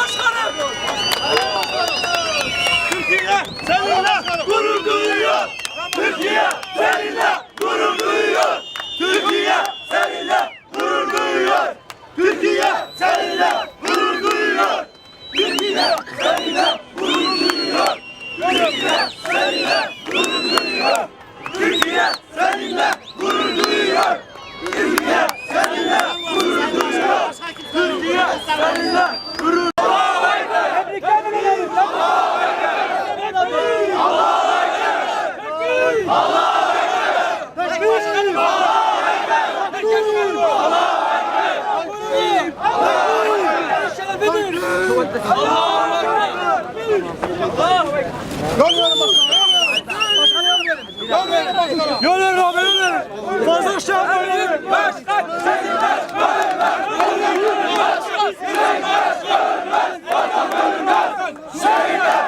Cumhurbaşkanı! Türkiye seninle gurur duyuyor. Türkiye seninle gurur duyuyor. Türkiye seninle gurur duyuyor. Türkiye seninle gurur duyuyor. Türkiye seninle gurur duyuyor. Türkiye seninle gurur duyuyor. Türkiye seninle gurur duyuyor. Türkiye seninle gurur duyuyor. Türkiye seninle Yol verin abi yol verin. Fazla aşağı verin. Baş kaç. Seçilmez. Bölünmez. Bölünmez. Bölünmez. Bölünmez. Bölünmez. Bölünmez. Bölünmez.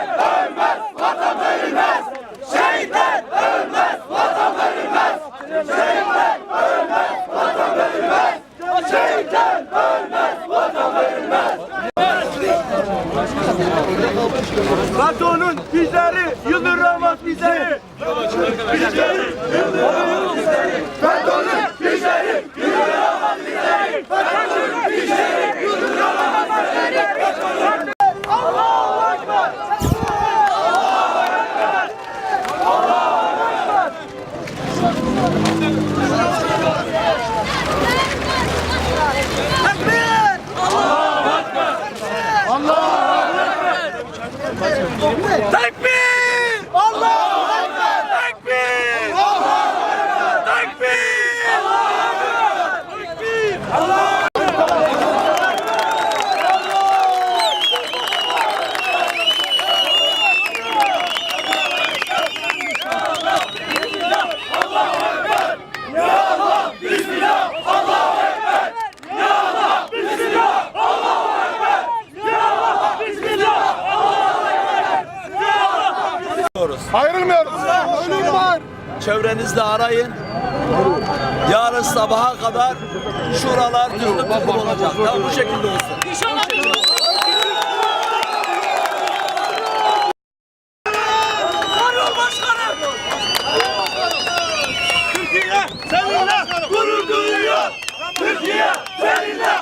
Ayrılmıyoruz. Ölüm var. Çevrenizde arayın. Yarın sabaha kadar şuralar tıklım tıklım olacak. Tamam bu şekilde olsun. Cumhurbaşkanı! Türkiye seninle gurur duyuyor. Türkiye seninle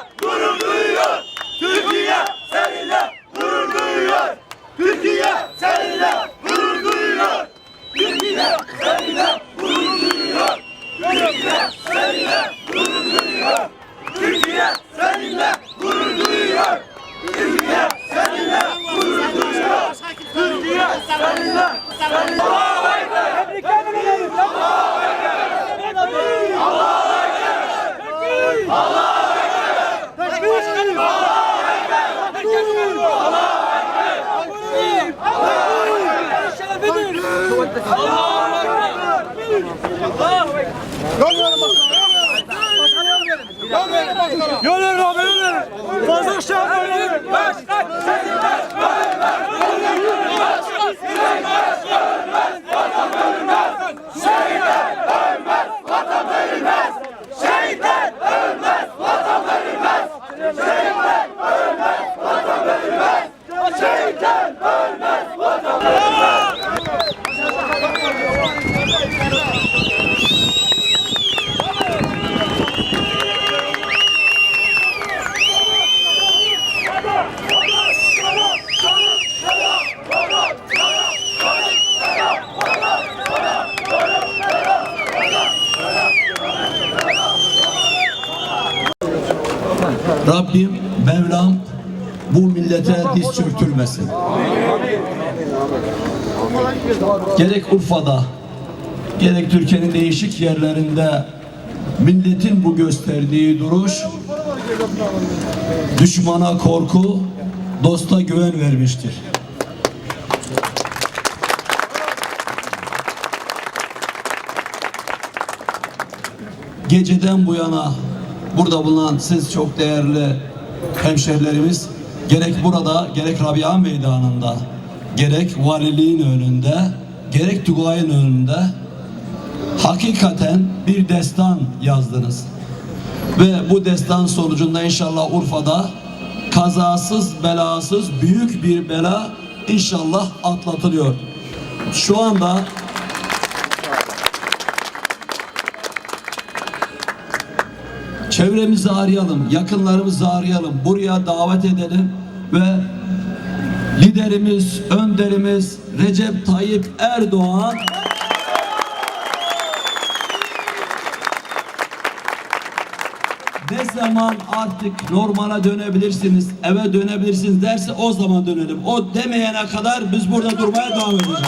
Allah'u Ekber! Allah'u Ekber! Yol verin başkanım, yol verin. Yol verin başkanım. Yol verin abi, yol verin. Fazla aşağı verin. Baş, baş, sesini ver. Rabbim, Mevlam bu millete diz çöktürmesin. Gerek Urfa'da, gerek Türkiye'nin değişik yerlerinde milletin bu gösterdiği duruş düşmana korku, dosta güven vermiştir. Geceden bu yana burada bulunan siz çok değerli hemşerilerimiz gerek burada gerek Rabia Meydanı'nda gerek valiliğin önünde gerek Tugay'ın önünde hakikaten bir destan yazdınız. Ve bu destan sonucunda inşallah Urfa'da kazasız belasız büyük bir bela inşallah atlatılıyor. Şu anda çevremizi arayalım, yakınlarımızı arayalım, buraya davet edelim ve liderimiz, önderimiz Recep Tayyip Erdoğan ne zaman artık normala dönebilirsiniz, eve dönebilirsiniz derse o zaman dönelim. O demeyene kadar biz burada durmaya devam edeceğiz.